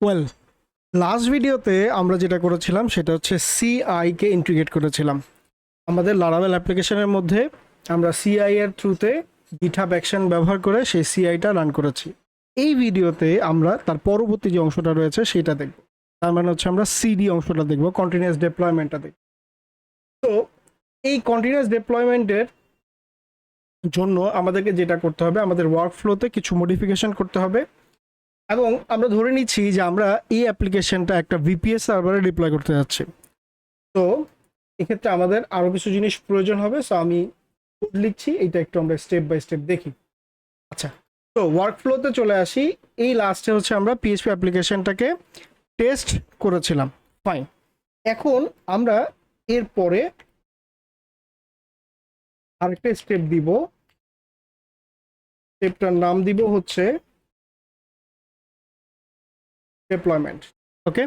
Well last ভিডিওতে আমরা যেটা করেছিলাম, সেটা হচ্ছে সিআই কে ইন্টিগ্রেট করেছিলাম। আমাদের লারাবেল অ্যাপ্লিকেশনের মধ্যে আমরা সিআই এর থ্রুতে গিটহাব অ্যাকশন ব্যবহার করে সেই সিআইটা রান করেছি। এই ভিডিওতে আমরা তার পরবর্তী যে অংশটা রয়েছে, সেটা দেখব। তার মানে হচ্ছে আমরা সিডি অংশটা দেখব কন্টিনিউয়াস ডেপ্লয়মেন্টটা দেখব। তো এই কন্টিনিউয়াস ডেপ্লয়মেন্টের জন্য আমাদেরকে যেটা করতে হবে, আমাদের ওয়ার্কফ্লোতে কিছু মডিফিকেশন করতে হবে। এবং আমরা ধরে নিচ্ছি যে আমরা এই অ্যাপ্লিকেশনটা একটা ভিপিএস সার্ভারে ডিপ্লয় করতে যাচ্ছি। তো, এক্ষেত্রে আমাদের আরও কিছু জিনিস প্রয়োজন হবে সো আমি লিখছি এইটা একটু আমরা স্টেপ বাই স্টেপ দেখি। আচ্ছা তো ওয়ার্কফ্লোতে চলে আসি। এই লাস্টে হচ্ছে আমরা পিএইচপি অ্যাপ্লিকেশনটাকে টেস্ট করেছিলাম। ফাইন এখন আমরা এরপরে আরেকটা স্টেপ দিব। স্টেপটার নাম দিব হচ্ছে ডেপ্লয়মেন্ট ওকে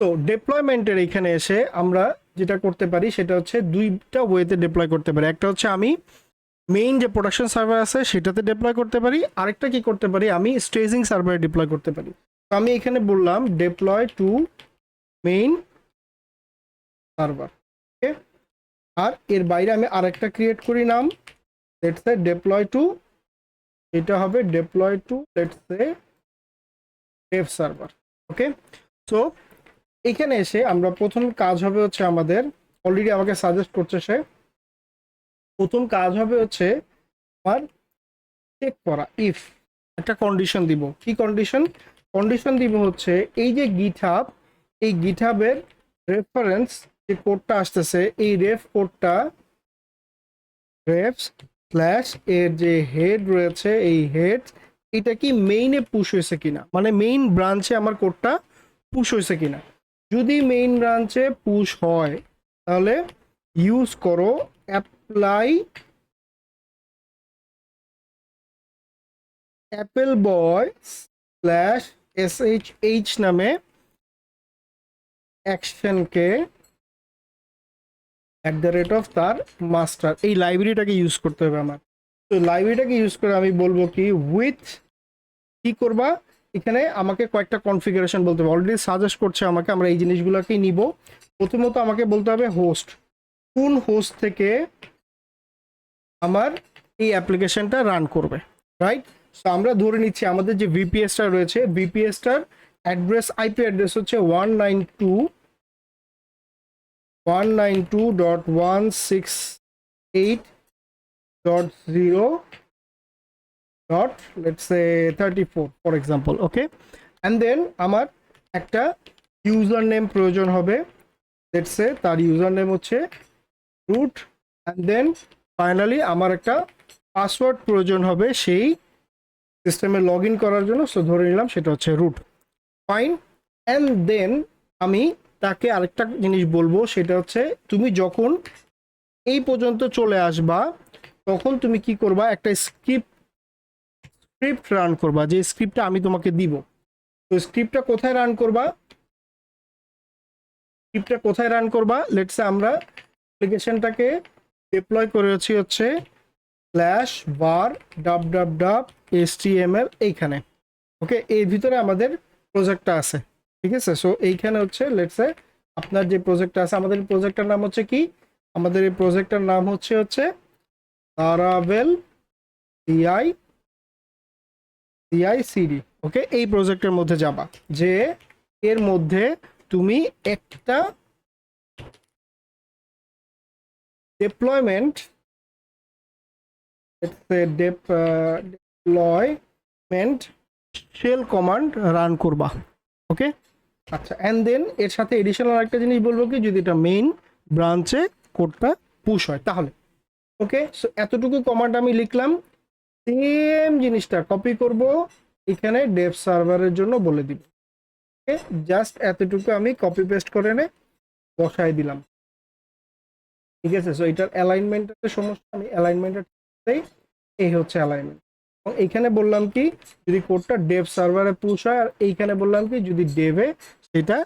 তো ডেপ্লয়মেন্টের এখানে এসে আমরা যেটা করতে পারি, সেটা হচ্ছে দুইটা ওয়েতে ডিপ্লয় করতে পারি। একটা হচ্ছে আমি মেইন যে প্রোডাকশন সার্ভার আছে, সেটাতে ডিপ্লয় করতে পারি। আরেকটা কি করতে পারি? আমি স্টেজিং সার্ভারে ডিপ্লয় করতে পারি। তো আমি এখানে বললাম deploy to main server okay আর এর বাইরে আমি আরেকটা ক্রিয়েট করি নাম। লেটস সে ডিপ্লয় টু এটা হবে deploy to let's say dev server okay so এখানে এসে আমরা প্রথম কাজ হবে হচ্ছে আমাদের অলরেডি আমাকে সাজেস্ট করছে সে, প্রথম কাজ হবে হচ্ছে আমার চেক করা ইফ একটা কন্ডিশন দিব। কি কন্ডিশন কন্ডিশন দিব হচ্ছে এই যে গিটহাব এই গিটহাবের রেফারেন্স যে কোডটা আসতেছে, এই রেফ কোডটা রেফ স্ল্যাশ এর যে হেড রয়েছে, এই হেড এটা কি মেইনে পুশ হয়েছে কিনা? মানে মেইন ব্রাঞ্চে আমার কোডটা পুশ হয়েছে কিনা? যদি মেইন ব্রাঞ্চে পুশ হয়, তাহলে ইউজ করো apply apple boy slash S H H নামে অ্যাকশনকে অ্যাট দ্য রেট অফ তার মাস্টার এই লাইব্রেরিটাকে ইউজ করতে হবে আমার। তো লাইব্রেরিটাকে ইউজ করে আমি বলব কি উইথ কি করবা? এখানে আমাকে কয়েকটা কনফিগারেশন বলতে হবে। অলরেডি সাজেস্ট করছে আমাকে, আমরা এই জিনিসগুলোকেই নিব। প্রথমত আমাকে বলতে হবে হোস্ট কোন হোস্ট থেকে আমার এই অ্যাপ্লিকেশনটা রান করবে? রাইট সো আমরা ধরে নিচ্ছি, আমাদের যে ভিপিএসটা রয়েছে ভিপিএসটার অ্যাড্রেস আইপি অ্যাড্রেস হচ্ছে one nine two one nine two dot one six eight dot zero dot, let's say 34 for example, okay? And then আমার একটা ইউজার নেম প্রয়োজন হবে, let's say তার ইউজার নেম হচ্ছে রুট অ্যান্ড দেন ফাইনালি আমার একটা password প্রয়োজন হবে সেই সিস্টেমে লগ ইন করার জন্য সো ধরে নিলাম সেটা হচ্ছে রুট ফাইন অ্যান্ড দেন আমি তাকে আরেকটা জিনিস বলব, সেটা হচ্ছে তুমি যখন এই পর্যন্ত চলে আসবা, তখন তুমি কি করবা? একটা স্ক্রিপ্ট স্ক্রিপ্ট রান করবা, যে স্ক্রিপ্টটা আমি তোমাকে দিব। তো স্ক্রিপ্টটা কোথায় রান করবা? স্ক্রিপ্টটা কোথায় রান করবা? লেটসে আমরা অ্যাপ্লিকেশনটাকে ডিপ্লয় করেছি হচ্ছে স্ল্যাশ বার ডাব ডাব ডাব এস এইখানে। ওকে এর ভিতরে আমাদের প্রজেক্টটা আছে। ঠিক আছে? সো এইখানে হচ্ছে লেটসে আপনার যে প্রজেক্টটা আছে, আমাদের প্রজেক্টটার নাম হচ্ছে কি? আমাদের এই প্রজেক্টটার নাম হচ্ছে হচ্ছে Laravel CI CI CD okay এই প্রজেক্টের মধ্যে যাবা। যে এর মধ্যে তুমি একটা deployment deployment shell command run করবা ওকে আচ্ছা অ্যান্ড দেন এর সাথে এডিশনাল একটা জিনিস বলব কি? যদি এটা মেইন ব্রাঞ্চে কোডটা পুশ হয়, তাহলে ওকে সো এতটুকু কমান্ড আমি লিখলাম সেম জিনিসটা কপি করব, এখানে ডেভ সার্ভারের জন্য বলে দিব। ওকে জাস্ট এতটুকু আমি কপি পেস্ট করে নে বসাই দিলাম। ঠিক আছে? সো এটার অ্যালাইনমেন্টের সমস্যা আমি অ্যালাইনমেন্টের এই হচ্ছে অ্যালাইনমেন্ট এবং এইখানে বললাম কি, যদি কোডটা ডেভ সার্ভারে পুশ হয়, আর এইখানে বললাম কি, যদি ডেভে সেটা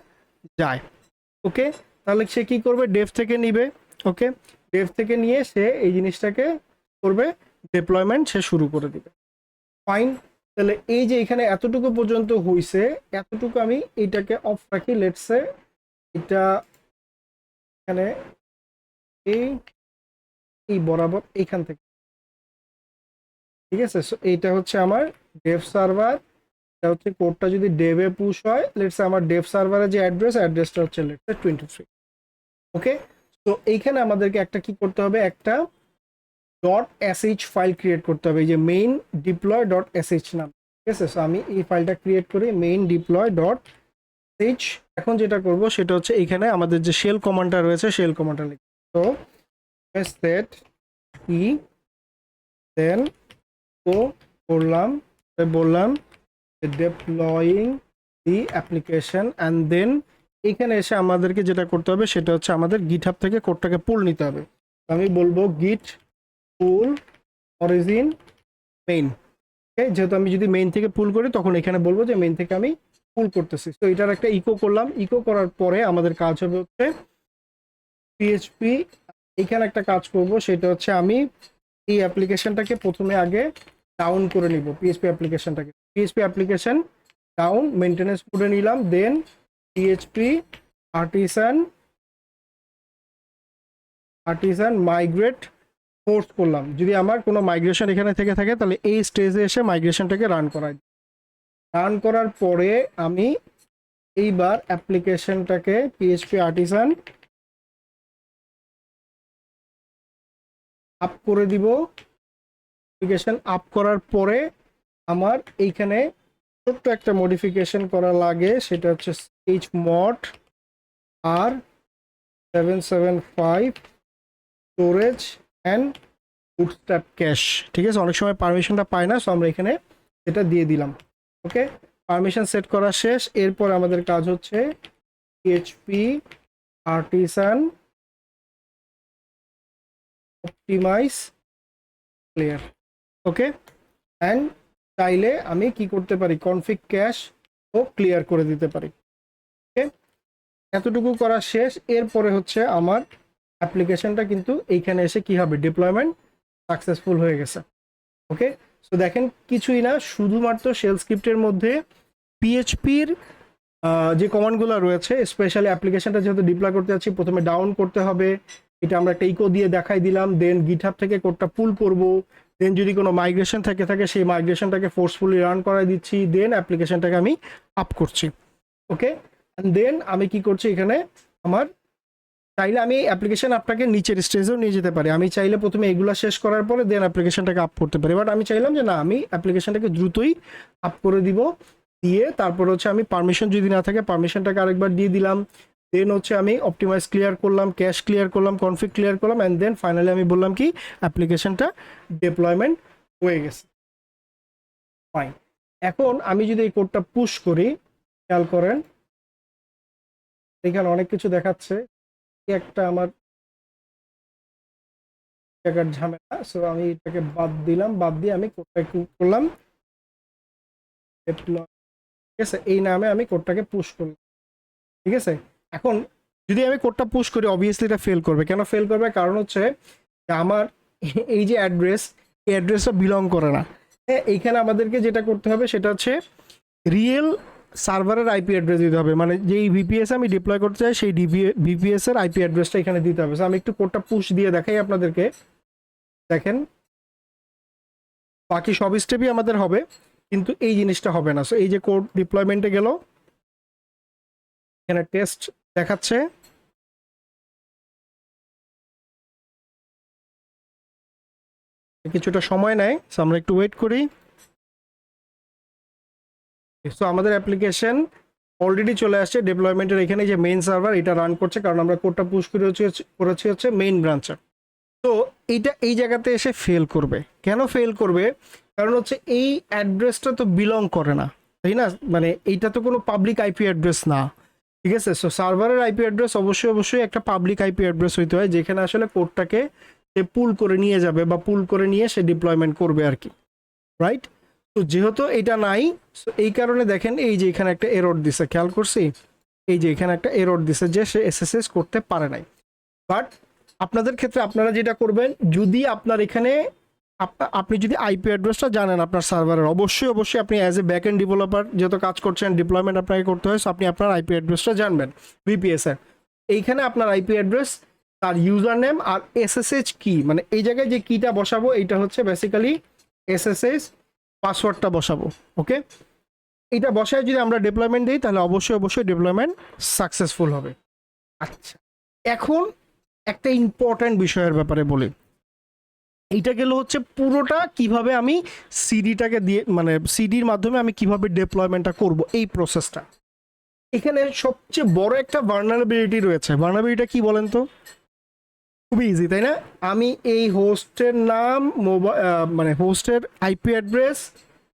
যায়। ওকে তাহলে সে কি করবে? ডেভ থেকে নিবে। ওকে ডেভ থেকে নিয়ে সে এই জিনিসটাকে করবে। ডিপ্লয়মেন্ট সে শুরু করে দিবে। ফাইন তাহলে এই যে এখানে এতটুকু পর্যন্ত হইছে, এতটুকু আমি এটাকে অফ রাখি লেটসে এটা এখানে এই এই বরাবর এইখান থেকে। ঠিক আছে? সো এইটা হচ্ছে আমার ডেভ সার্ভার এটা হচ্ছে কোডটা যদি ডেভে পুশ হয় লেটস আমার ডেভ সার্ভারের যে অ্যাড্রেস অ্যাড্রেসটা হচ্ছে লেটস টোয়েন্টি থ্রি ওকে তো এইখানে আমাদেরকে একটা কি করতে হবে? একটা ডট এসএইচ ফাইল ক্রিয়েট করতে হবে, এই যে মেইন ডিপ্লয় ডট এসএইচ নাম, ঠিক আছে? সো আমি এই ফাইলটা ক্রিয়েট করি মেইন ডিপ্লয় ডট এইচ এখন যেটা করব সেটা হচ্ছে এখানে আমাদের যে শেল কমান্ডটা রয়েছে শেল কমান্ডটা লিখব। তো সেট ই দেন ও করলাম বললাম ডেপ্লয়িং দি অ্যাপ্লিকেশন অ্যান্ড দেন এখানে এসে আমাদেরকে যেটা করতে হবে সেটা হচ্ছে আমাদের গিটহাব থেকে কোডটাকে পুল নিতে হবে। আমি বলব গিট পুল অরিজিন মেইন যেহেতু আমি যদি মেইন থেকে পুল করি, তখন এখানে বলব যে মেইন থেকে আমি পুল করতেছি। তো এটার একটা ইকো করলাম। ইকো করার পরে আমাদের কাজ হবে হচ্ছে পিএইচপি এখানে একটা কাজ করব, সেটা হচ্ছে আমি এই অ্যাপ্লিকেশনটাকে প্রথমে আগে ডাউন করে নিব পিএইচপি অ্যাপ্লিকেশনটাকে পিএইচপি অ্যাপ্লিকেশন ডাউন মেনটেনেন্স করে নিলাম then PHP artisan artisan migrate force করলাম। যদি আমার কোনো মাইগ্রেশন এখানে থেকে থাকে, তাহলে এই স্টেজে এসে মাইগ্রেশনটাকে রান করাই। রান করার পরে আমি এইবার অ্যাপ্লিকেশনটাকে পিএইচপি আর্টিসান আপ করে দিব। মডিফিকেশন আপ করার পরে আমার এইখানে ছোট্ট একটা মডিফিকেশন করা লাগে, সেটা হচ্ছে H mod R seven seven five storage and bootstrap cache ঠিক আছে? অনেক সময় পারমিশনটা পায় না সো আমরা এখানে এটা দিয়ে দিলাম ওকে পারমিশন সেট করা শেষ, এরপর আমাদের কাজ হচ্ছে আর্টিসান অপটিমাইজ ওকে অ্যান্ড চাইলে আমি কি করতে পারি? কনফিগ ক্যাশ ও ক্লিয়ার করে দিতে পারি ওকে এতটুকু করা শেষ, এরপরে হচ্ছে আমার অ্যাপ্লিকেশনটা কিন্তু এইখানে এসে কি হবে? ডিপ্লয়মেন্ট সাকসেসফুল হয়ে গেছে। ওকে সো দেখেন কিছুই না, শুধুমাত্র শেল স্ক্রিপ্টের মধ্যে পিএইচপির যে কমান্ডগুলো রয়েছে স্পেশালি অ্যাপ্লিকেশনটা যেহেতু ডিপ্লয় করতে যাচ্ছি, প্রথমে ডাউন করতে হবে। এটা আমরা একটা ইকো দিয়ে দেখাই দিলাম দেন গিটহাব থেকে কোডটা পুল করব। দেন যদি কোনো মাইগ্রেশন থেকে থাকে, সেই মাইগ্রেশনটাকে ফোর্সফুলি রান করাই দিচ্ছি দেন অ্যাপ্লিকেশনটাকে আমি আপ করছি। ওকে দেন আমি কি করছি এখানে? আমার চাইলে আমি অ্যাপ্লিকেশন আপনাকে নিচের স্টেজেও নিয়ে যেতে পারি। আমি চাইলে প্রথমে এগুলো শেষ করার পরে দেন অ্যাপ্লিকেশনটাকে আপ করতে পারি। বাট আমি চাইলাম যে না, আমি অ্যাপ্লিকেশনটাকে দ্রুতই আপ করে দিব। দিয়ে তারপর হচ্ছে আমি পারমিশন যদি না থাকে পারমিশনটাকে আরেকবার দিয়ে দিলাম। দেন হচ্ছে আমি অপটিমাইজ ক্লিয়ার করলাম ক্যাশ ক্লিয়ার করলাম কনফিগ ক্লিয়ার করলাম অ্যান্ড দেন ফাইনালি আমি বললাম কি অ্যাপ্লিকেশনটা ডিপ্লয়মেন্ট হয়ে গেছে। ফাইন এখন আমি যদি এই কোডটা পুশ করি, খেয়াল করেন, এখানে অনেক কিছু দেখাচ্ছে। একটা আমার জায়গার ঝামেলা সো আমি এটাকে বাদ দিলাম, বাদ দিয়ে আমি কোডটা করলাম। ঠিক আছে? এই নামে আমি কোডটাকে পুশ করলাম, ঠিক আছে? এখন যদি আমি কোডটা পুশ করি অবভিয়াসলি এটা ফেল করবে। কেন ফেল করবে? কারণ হচ্ছে আমার এই যে অ্যাড্রেস এই অ্যাড্রেসটা বিলং করে না। হ্যাঁ এইখানে আমাদেরকে যেটা করতে হবে, সেটা হচ্ছে রিয়েল সার্ভারের আইপি অ্যাড্রেস দিতে হবে। মানে যেই ভিপিএস আমি ডিপ্লয় করতে চাই, সেই ভিপিএস এর আইপি অ্যাড্রেসটা এখানে দিতে হবে। আমি একটু কোডটা পুশ দিয়ে দেখাই আপনাদেরকে। দেখেন, বাকি সব স্টেপই আমাদের হবে, কিন্তু এই জিনিসটা হবে না। সো এই যে কোড ডিপ্লয়মেন্টে গেল, এখানে টেস্ট দেখাচ্ছে। কিছুটা সময় নেয় সো আমরা একটু ওয়েট করি। সো আমাদের অ্যাপ্লিকেশন অলরেডি চলে আসছে ডেপ্লয়মেন্টের এখানে যে মেইন সার্ভার এটা রান করছে, কারণ আমরা কোডটা পুশ করে করেছি হচ্ছে মেইন ব্রাঞ্চে তো এইটা, এই জায়গাতে এসে ফেল করবে। কেন ফেল করবে? কারণ হচ্ছে এই অ্যাড্রেসটা তো বিলং করে না, তাই না? মানে এইটা তো কোনো পাবলিক আইপি অ্যাড্রেস না, ঠিক আছে? সো সার্ভারের আইপি অ্যাড্রেস অবশ্যই অবশ্যই একটা পাবলিক আইপি অ্যাড্রেস হইতে হয়, যেখানে আসলে কোডটাকে সে পুল করে নিয়ে যাবে বা পুল করে নিয়ে সে ডিপ্লয়মেন্ট করবে আর কি রাইট তো যেহেতু এটা নাই এই কারণে দেখেন এই যে এখানে একটা এরর দিছে, খেয়াল করছি? এই যে এখানে একটা এরর দিছে যে সে এসএসএস করতে পারে নাই। বাট আপনাদের ক্ষেত্রে আপনারা যেটা করবেন, যদি আপনার এখানে আপ- আপনি যদি আইপি অ্যাড্রেসটা জানেন আপনার সার্ভারের অবশ্যই অবশ্যই আপনি as a back end developer যেহেতু কাজ করছেন ডিপ্লয়মেন্ট আপনাকে করতে হয় সো আপনি আপনার আইপি অ্যাড্রেসটা জানবেন ভিপিএস এর। এইখানে আপনার আইপি অ্যাড্রেস তার ইউজার নেম আর এসএসএইচ কি? মানে এই জায়গায় যে কিটা বসাবো, এইটা হচ্ছে বেসিক্যালি এসএসএইচ পাসওয়ার্ডটা বসাবো, ওকে? এটা বসায় যদি আমরা ডিপ্লয়মেন্ট দিই, তাহলে অবশ্যই অবশ্যই ডিপ্লয়মেন্ট সাকসেসফুল হবে। আচ্ছা এখন একটা ইম্পর্ট্যান্ট বিষয়ের ব্যাপারে বলি। এইটা গেল হচ্ছে পুরোটা কীভাবে আমি সিডিটাকে দিয়ে মানে সিডির মাধ্যমে আমি কীভাবে ডেপ্লয়মেন্টটা করব, এই প্রসেসটা এখানে সবচেয়ে বড় একটা ভার্নারেবিলিটি রয়েছে। ভার্নারেবিলিটিটা কি বলেন তো? খুবই ইজি তাই না? আমি এই হোস্টের নাম মোবাইল মানে হোস্টের IP address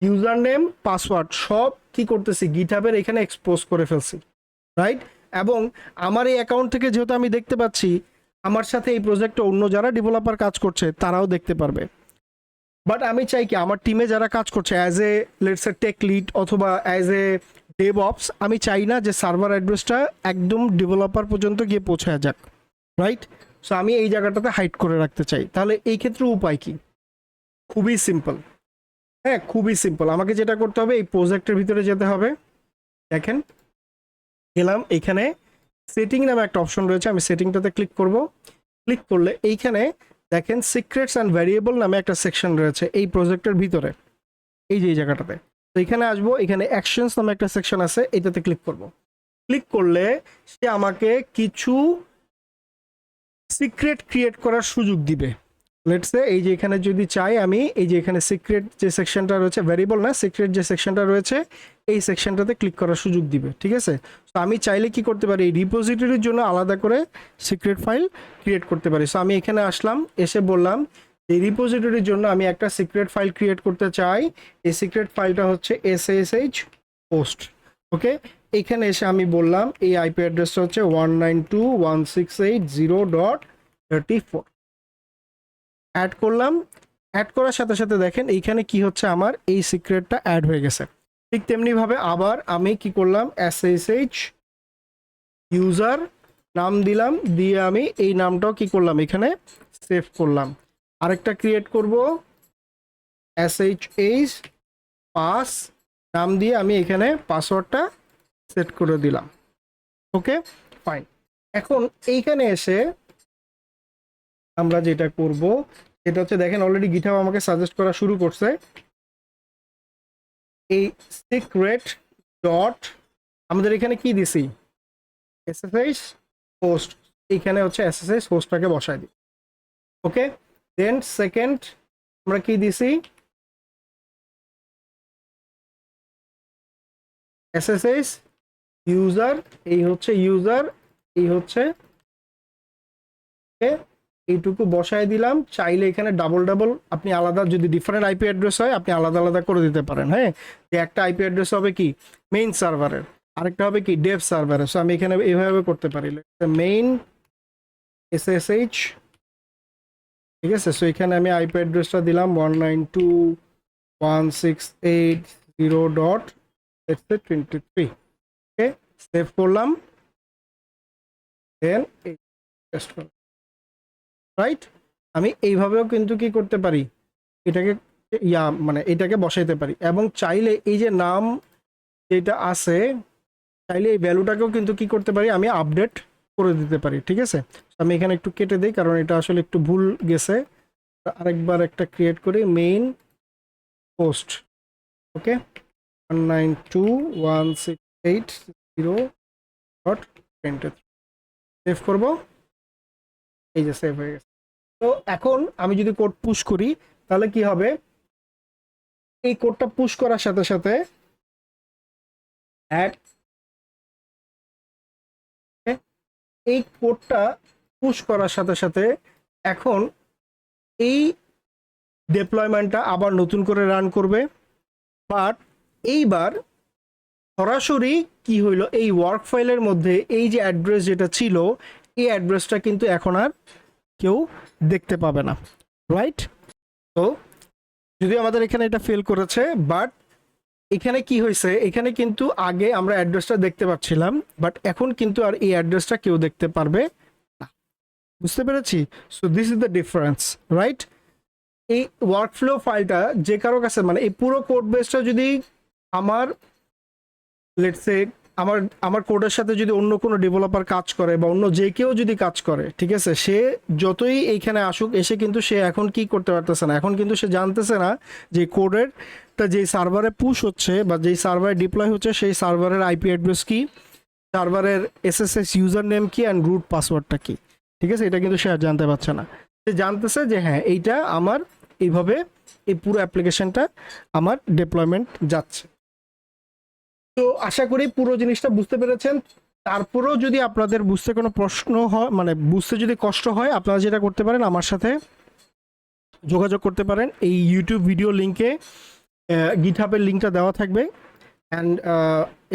user name password সব কি করতেছি? গিটহাবের এখানে এক্সপোজ করে ফেলছি রাইট এবং আমার এই অ্যাকাউন্ট থেকে যেহেতু আমি দেখতে পাচ্ছি, আমার সাথে এই প্রজেক্টে অন্য যারা ডেভেলপার কাজ করছে, তারাও দেখতে পারবে। বাট আমি চাই কি, আমার টিমে যারা কাজ করছে as a let's a tech lead অথবা অ্যাজ এ ডেভ অপস আমি চাই না যে সার্ভার অ্যাড্রেসটা একদম ডেভেলপার পর্যন্ত গিয়ে পৌঁছায় যাক রাইট সো আমি এই জায়গাটাতে হাইড করে রাখতে চাই। তাহলে এই ক্ষেত্রে উপায় কি? খুবই সিম্পল হ্যাঁ খুবই সিম্পল আমাকে যেটা করতে হবে, এই প্রজেক্টের ভিতরে যেতে হবে। দেখেন গেলাম এইখানে সেটিং নামে একটা অপশন রয়েছে, আমি সেটিংটাতে ক্লিক করব। ক্লিক করলে এইখানে দেখেন সিক্রেটস অ্যান্ড ভ্যারিয়েবল নামে একটা সেকশন রয়েছে এই প্রজেক্টের ভিতরে। এই যে, এই জায়গাটাতে। তো এখানে আসব, এখানে অ্যাকশনস নামে একটা সেকশন আছে, এটাতে ক্লিক করব। ক্লিক করলে সে আমাকে কিছু সিক্রেট ক্রিয়েট করার সুযোগ দিবে। লেটসে এই যে এখানে যদি চাই আমি, এই যে এখানে সিক্রেট যে সেকশনটা রয়েছে ভ্যারিয়েবল না সিক্রেট যে সেকশনটা রয়েছে, এই সেকশনটাতে ক্লিক করার সুযোগ দিবে, ঠিক আছে? তো আমি চাইলে কি করতে পারি? এই রিপোজিটরির জন্য আলাদা করে সিক্রেট ফাইল ক্রিয়েট করতে পারি। সো আমি এখানে আসলাম, এসে বললাম, এই রিপোজিটরির জন্য আমি একটা সিক্রেট ফাইল ক্রিয়েট করতে চাই। এই সিক্রেট ফাইলটা হচ্ছে S S H post okay এখানে এসে আমি বললাম, এই আইপি অ্যাড্রেসটা হচ্ছে one nine two one six eight zero dot thirty four add করলাম। অ্যাড করার সাথে সাথে দেখেন, এইখানে কি হচ্ছে আমার? এই সিক্রেটটা অ্যাড হয়ে গেছে। ঠিক তেমনিভাবে আবার আমি কি করলাম? এস এস এইচ ইউজার নাম দিলাম, দিয়ে আমি এই নামটাও কি করলাম? এখানে সেভ করলাম। আরেকটা ক্রিয়েট করব। এস এইচ এইচ পাস নাম দিয়ে আমি এখানে পাসওয়ার্ডটা সেট করে দিলাম। ওকে ফাইন এখন এইখানে এসে আমরা যেটা করব, সেটা হচ্ছে দেখেন অলরেডি গিটাও আমাকে সাজেস্ট করা শুরু করছে। এই সিক্রেট ডট আমাদের এখানে কি দিছি? এসএসএস হোস্ট এখানে হচ্ছে এসএসএস হোস্টটাকে বসাই দিই। ওকে দেন সেকেন্ড আমরা কি দিছি? এসএসএস ইউজার এই হচ্ছে ইউজার এই হচ্ছে এইটুকু বসায় দিলাম। চাইলে এখানে ডাবল ডাবল আপনি আলাদা যদি ডিফারেন্ট আইপি অ্যাড্রেস হয়, আপনি আলাদা আলাদা করে দিতে পারেন হ্যাঁ? যে একটা আইপি অ্যাড্রেস হবে কি? মেইন সার্ভারের আরেকটা হবে কি? ডেভ সার্ভারের সো আমি এখানে এইভাবে করতে পারি। মেইন এস এস এইচ ঠিক আছে? সো এখানে আমি আইপি অ্যাড্রেসটা দিলাম one nine two one six eight zero dot twenty three okay save করলাম। দেন রাইট আমি এইভাবেও কিন্তু কি করতে পারি? এটাকে, ইয়া মানে এটাকে বসাইতে পারি। এবং চাইলে এই যে নাম যেটা আছে, চাইলে এই ভ্যালুটাকেও কিন্তু কি করতে পারি? আমি আপডেট করে দিতে পারি, ঠিক আছে? আমি এখানে একটু কেটে দিই, কারণ এটা আসলে একটু ভুল গেছে। আরেকবার একটা ক্রিয়েট করি main post okay one nine two one six eight zero dot twenty save করব? এই যে সেভ হয়ে গেছে। তো এখন আমি যদি কোড পুশ করি, তাহলে কি হবে? এই কোডটা পুশ করার সাথে সাথে অ্যাড এই কোডটা পুশ করার সাথে সাথে এখন এই ডেপ্লয়মেন্টটা আবার নতুন করে রান করবে। বাট এইবার সরাসরি কি হইল? এই ওয়ার্ক ফাইলের মধ্যে এই যে অ্যাড্রেস যেটা ছিল, এই অ্যাড্রেসটা কিন্তু এখন আর কেউ দেখতে পাবে না রাইট তো যদি আমাদের এখানে এটা ফেল করেছে বাট এখানে কি হয়েছে? এখানে কিন্তু আগে আমরা অ্যাড্রেসটা দেখতে পাচ্ছিলাম বাট এখন কিন্তু আর এই অ্যাড্রেসটা কেউ দেখতে পারবে না, বুঝতে পেরেছি? So this is the difference right এই ওয়ার্কফ্লো ফাইলটা যে কারও কাছে মানে এই পুরো কোড বেসটা যদি আমার লেটসে আমার আমার কোডের সাথে যদি অন্য কোনো ডেভেলপার কাজ করে বা অন্য যে কেউ যদি কাজ করে, ঠিক আছে? সে যতই এইখানে আসুক, এসে কিন্তু সে এখন কি করতে পারতেছে না। এখন কিন্তু সে জানতেছে না যে কোডের টা যেই সার্ভারে পুশ হচ্ছে বা যেই সার্ভারে ডিপ্লয় হচ্ছে, সেই সার্ভারের আইপি অ্যাড্রেস কি সার্ভারের এসএসএস ইউজার নেম কি অ্যান্ড রুট পাসওয়ার্ডটা কি। ঠিক আছে? এটা কিন্তু সে আর জানতে পারছে না। সে জানতেছে যে হ্যাঁ এইটা আমার এইভাবে এই পুরো অ্যাপ্লিকেশনটা আমার ডেপ্লয়মেন্ট যাচ্ছে। তো আশা করি পুরো জিনিসটা বুঝতে পেরেছেন। তারপরেও যদি আপনাদের বুঝতে কোনো প্রশ্ন হয় মানে বুঝতে যদি কষ্ট হয়, আপনারা যেটা করতে পারেন, আমার সাথে যোগাযোগ করতে পারেন। এই ইউটিউব ভিডিও লিঙ্কে গিটহাবের লিঙ্কটা দেওয়া থাকবে। অ্যান্ড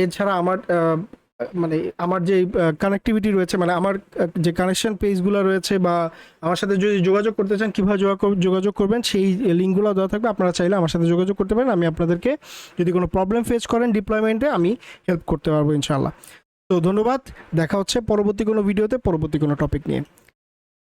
এছাড়া আমার মানে আমার যে কানেক্টিভিটি রয়েছে মানে আমার যে কানেকশন পেজগুলো রয়েছে বা আমার সাথে যদি যোগাযোগ করতে চান, কীভাবে যোগা- যোগাযোগ করবেন, সেই লিঙ্কগুলো দেওয়া থাকবে। আপনারা চাইলে আমার সাথে যোগাযোগ করতে পারেন। আমি আপনাদেরকে যদি কোনো প্রবলেম ফেস করেন ডিপ্লয়মেন্টে আমি হেল্প করতে পারব ইনশাল্লাহ তো ধন্যবাদ। দেখা হচ্ছে পরবর্তী কোনো ভিডিওতে পরবর্তী কোনো টপিক নিয়ে।